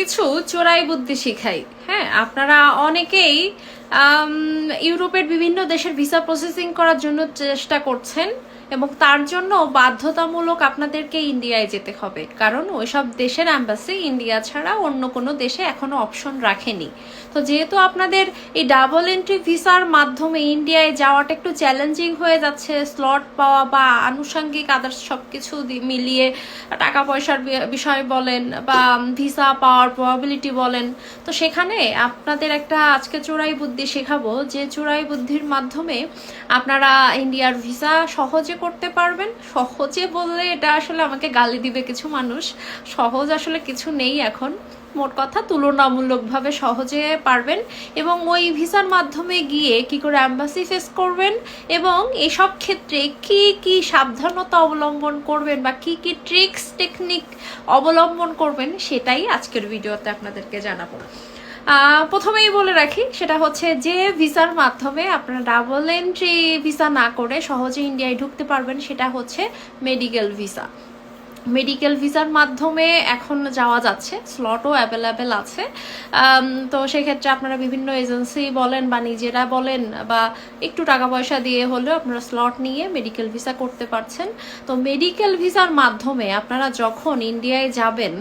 কিছু চোরাই বুদ্ধি শিখাই। হ্যাঁ আপনারা অনেকেই ইউরোপের বিভিন্ন দেশের ভিসা প্রসেসিং করার জন্য চেষ্টা করছেন। এবং তার জন্য বাধ্যতামূলক আপনাদেরকে ইন্ডিয়ায় যেতে হবে। কারণ ওইসব দেশের অ্যাম্বাসি ইন্ডিয়া ছাড়া অন্য কোনো দেশে এখনও অপশন রাখেনি। তো যেহেতু আপনাদের এই ডাবল এন্ট্রি ভিসার মাধ্যমে ইন্ডিয়ায় যাওয়াটা একটু চ্যালেঞ্জিং হয়ে যাচ্ছে স্লট পাওয়া বা আনুষঙ্গিক আদার্স সব কিছু মিলিয়ে টাকা পয়সার বিষয় বলেন বা ভিসা পাওয়ার প্রবাবিলিটি বলেন, তো সেখানে আপনাদের একটা আজকে চোরাই বুদ্ধি শেখাবো যে চোরাই বুদ্ধির মাধ্যমে আপনারা ইন্ডিয়ার ভিসা সহজে করতে পারবেন। সহজে বললে এটা আসলে আমাকে গালি দিবে কিছু মানুষ। সহজ আসলে কিছু নেই এখন। মোট কথা তুলনামূলকভাবে সহজে পারবেন এবং ওই ভিসার মাধ্যমে গিয়ে কি করে অ্যাম্বাসি ফেস করবেন এবং এসব ক্ষেত্রে কি কি সাবধানতা অবলম্বন করবেন বা কি কি ট্রিক্স টেকনিক অবলম্বন করবেন সেটাই আজকের ভিডিওতে আপনাদেরকে জানাব। প্রথমেই বলে রাখি, সেটা হচ্ছে যে ভিসার মাধ্যমে আপনারা ডাবল এন্ট্রি ভিসা না করে সহজে ইন্ডিয়ায় ঢুকতে পারবেন, সেটা হচ্ছে মেডিকেল ভিসা। মেডিকেল ভিসার মাধ্যমে এখন যাওয়া যাচ্ছে স্লটও অ্যাভেলেবেল আছে। তো সেক্ষেত্রে আপনারা বিভিন্ন এজেন্সি বলেন বা নিজেরা বলেন বা একটু টাকা পয়সা দিয়ে হলেও আপনারা স্লট নিয়ে মেডিকেল ভিসা করতে পারছেন। তো মেডিকেল ভিসার মাধ্যমে আপনারা যখন ইন্ডিয়ায় যাবেন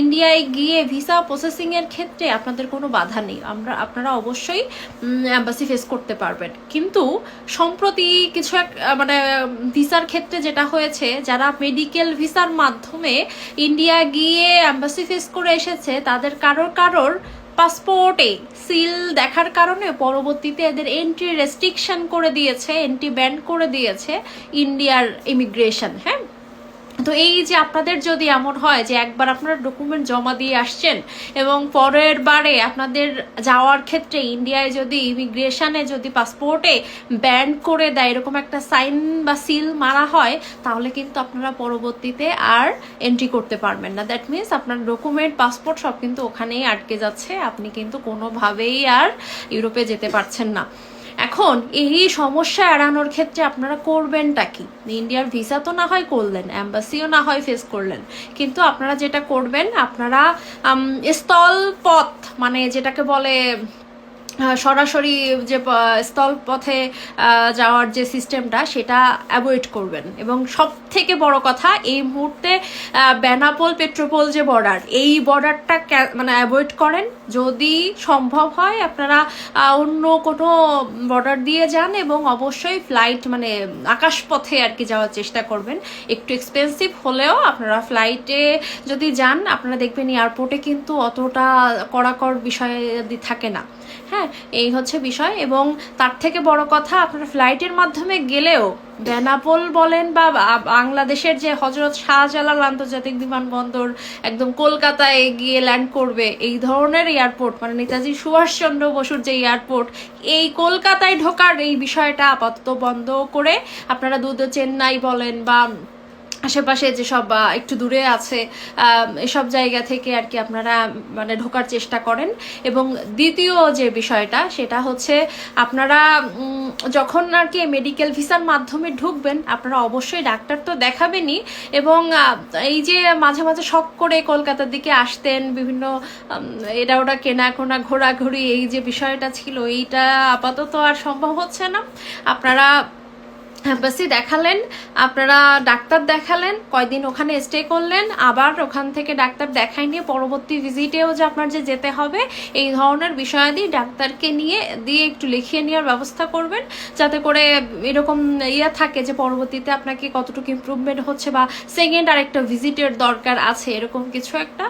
ইন্ডিয়ায় গিয়ে ভিসা প্রসেসিংয়ের ক্ষেত্রে আপনাদের কোনো বাধা নেই। আমরা, আপনারা অবশ্যই অ্যাম্বাসি ফেস করতে পারবেন। কিন্তু সম্প্রতি কিছু এক মানে ভিসার ক্ষেত্রে যেটা হয়েছে, যারা মেডিকেল ভিসার মাধ্যমে ইন্ডিয়া গিয়ে অ্যাম্বাসি ফেস করে এসেছে। তাদের কারোর কারোর পাসপোর্টে সিল দেখার কারণে পরবর্তীতে এদের এন্ট্রি রেস্ট্রিকশন করে দিয়েছে এন্ট্রি ব্যান করে দিয়েছে ইন্ডিয়ার ইমিগ্রেশন হ্যাঁ? তো এই যে আপনাদের যদি এমন হয় যে একবার আপনারা ডকুমেন্ট জমা দিয়ে আসছেন এবং পরের বারে আপনাদের যাওয়ার ক্ষেত্রে ইন্ডিয়ায় যদি ইমিগ্রেশনে যদি পাসপোর্টে ব্যান করে দেয়, এরকম একটা সাইন বা সিল মারা হয়, তাহলে কিন্তু আপনারা পরবর্তীতে আর এন্ট্রি করতে পারবেন না। দ্যাট মিনস আপনার ডকুমেন্ট পাসপোর্ট সব কিন্তু ওখানেই আটকে যাচ্ছে। আপনি কিন্তু কোনোভাবেই আর ইউরোপে যেতে পারছেন না। এখন এই সমস্যা এড়ানোর ক্ষেত্রে আপনারা করবেনটা কি? ইন্ডিয়ার ভিসা তো না হয় করলেন অ্যাম্বাসিও না হয় ফেস করলেন। কিন্তু আপনারা যেটা করবেন, আপনারা স্থল পথ মানে যেটাকে বলে সরাসরি যে প- স্থল পথে যাওয়ার যে সিস্টেমটা, সেটা অ্যাভয়েড করবেন। এবং সব থেকে বড় কথা, এই মুহূর্তে বেনাপোল পেট্রোপোল যে বর্ডার এই বর্ডারটা মানে অ্যাভয়েড করেন। যদি সম্ভব হয়, আপনারা অন্য কোনো বর্ডার দিয়ে যান এবং অবশ্যই ফ্লাইট মানে আকাশপথে আর কি যাওয়ার চেষ্টা করবেন। একটু এক্সপেন্সিভ হলেও আপনারা ফ্লাইটে যদি যান, আপনারা দেখবেন এয়ারপোর্টে কিন্তু অতটা কড়াকড় বিষয় থাকে না। হ্যাঁ এই হচ্ছে বিষয় এবং তার থেকে বড় কথা আপনার ফ্লাইটের মাধ্যমে গেলেও বেনাপোল বলেন বা- বাংলাদেশের যে হজরত শাহজালাল আন্তর্জাতিক বিমানবন্দর একদম কলকাতায় গিয়ে ল্যান্ড করবে, এই ধরনের এয়ারপোর্ট মানে নেতাজি সুভাষচন্দ্র বসুর যে এয়ারপোর্ট এই কলকাতায় ঢোকার এই বিষয়টা আপাতত বন্ধ করে আপনারা দুধ চেন্নাই বলেন বা আশেপাশে যেসব একটু দূরে আছে এসব জায়গা থেকে আর কি আপনারা মানে ঢোকার চেষ্টা করেন। এবং দ্বিতীয় যে বিষয়টা, সেটা হচ্ছে আপনারা যখন আর কি মেডিকেল ভিসার মাধ্যমে ঢুকবেন, আপনারা অবশ্যই ডাক্তার তো দেখাবেনই। এবং এই যে মাঝে মাঝে শখ করে কলকাতার দিকে আসতেন, বিভিন্ন এটা ওটা কেনাকোনা, ঘোরাঘুরি, এই যে বিষয়টা ছিল, এইটা আপাতত আর সম্ভব হচ্ছে না। আপনারা অ্যাম্বাসি দেখালেন, আপনারা ডাক্তার দেখালেন, কয়দিন ওখানে স্টে করলেন, আবার ওখান থেকে ডাক্তার দেখাই নিয়ে পরবর্তী ভিজিটেও যে আপনার যে যেতে হবে, এই ধরনের বিষয়াদি ডাক্তারকে নিয়ে দিয়ে একটু লিখিয়ে নেওয়ার ব্যবস্থা করবেন, যাতে করে এরকম ইয়ে থাকে যে পরবর্তীতে আপনাকে কতটুকু ইমপ্রুভমেন্ট হচ্ছে বা সেকেন্ড আরেকটা ভিজিটের দরকার আছে, এরকম কিছু একটা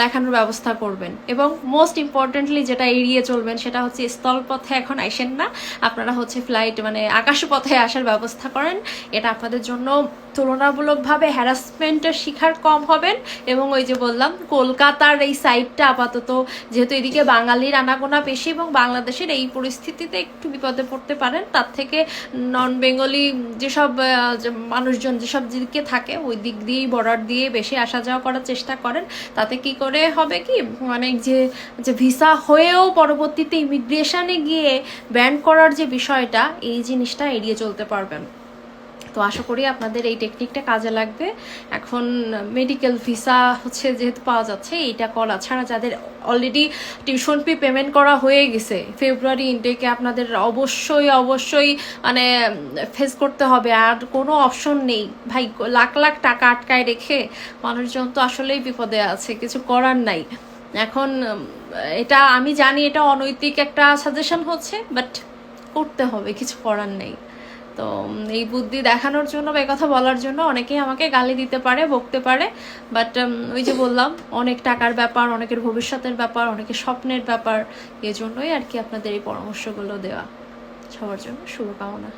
লেখানোর ব্যবস্থা করবেন। এবং মোস্ট ইম্পর্টেন্টলি যেটা এড়িয়ে চলবেন সেটা হচ্ছে স্থলপথে এখন আইসেন না, আপনারা হচ্ছে ফ্লাইট মানে আকাশপথে আসার ব্যবস্থা করেন। এটা আপনাদের জন্য তুলনামূলকভাবে হ্যারাসমেন্টের শিকার কম হবেন। এবং ওই যে বললাম, কলকাতার এই সাইডটা আপাতত যেহেতু এদিকে বাঙালির আনাগোনা বেশি এবং বাংলাদেশের এই পরিস্থিতিতে একটু বিপদে পড়তে পারেন, তার থেকে নন বেঙ্গলি যেসব মানুষজন যেসব দিকে থাকে, ওই দিক দিয়েই বর্ডার দিয়ে বেশি আসা যাওয়া করার চেষ্টা করেন। তাতে কি করে হবে কি মানে যে যে ভিসা হয়েও পরবর্তীতে ইমিগ্রেশনে গিয়ে ব্যান করার যে বিষয়টা, এই জিনিসটা এড়িয়ে চলতে পারবেন। তো আশা করি আপনাদের এই টেকনিকটা কাজে লাগবে। এখন মেডিকেল ভিসা হচ্ছে যেহেতু পাওয়া যাচ্ছে, এইটা করা ছাড়া যাদের অলরেডি টিউশন ফি পেমেন্ট করা হয়ে গেছে ফেব্রুয়ারি ইনটেকে আপনাদের অবশ্যই অবশ্যই মানে ফেস করতে হবে। আর কোনো অপশন নেই। ভাই, লাখ লাখ টাকা আটকায় রেখে মানুষজন তো আসলেই বিপদে আছে, কিছু করার নাই। এখন এটা আমি জানি এটা অনৈতিক একটা সাজেশন হচ্ছে বাট করতে হবে, কিছু করার নেই। তো এই বুদ্ধি দেখানোর জন্য বা কথা বলার জন্য অনেকেই আমাকে গালি দিতে পারে, বকতে পারে। বাট ওই যে বললাম, অনেক টাকার ব্যাপার, অনেকের ভবিষ্যতের ব্যাপার, অনেকের স্বপ্নের ব্যাপার, এজন্যই জন্যই আর কি আপনাদের এই পরামর্শগুলো দেওয়া। সবার জন্য শুভকামনা।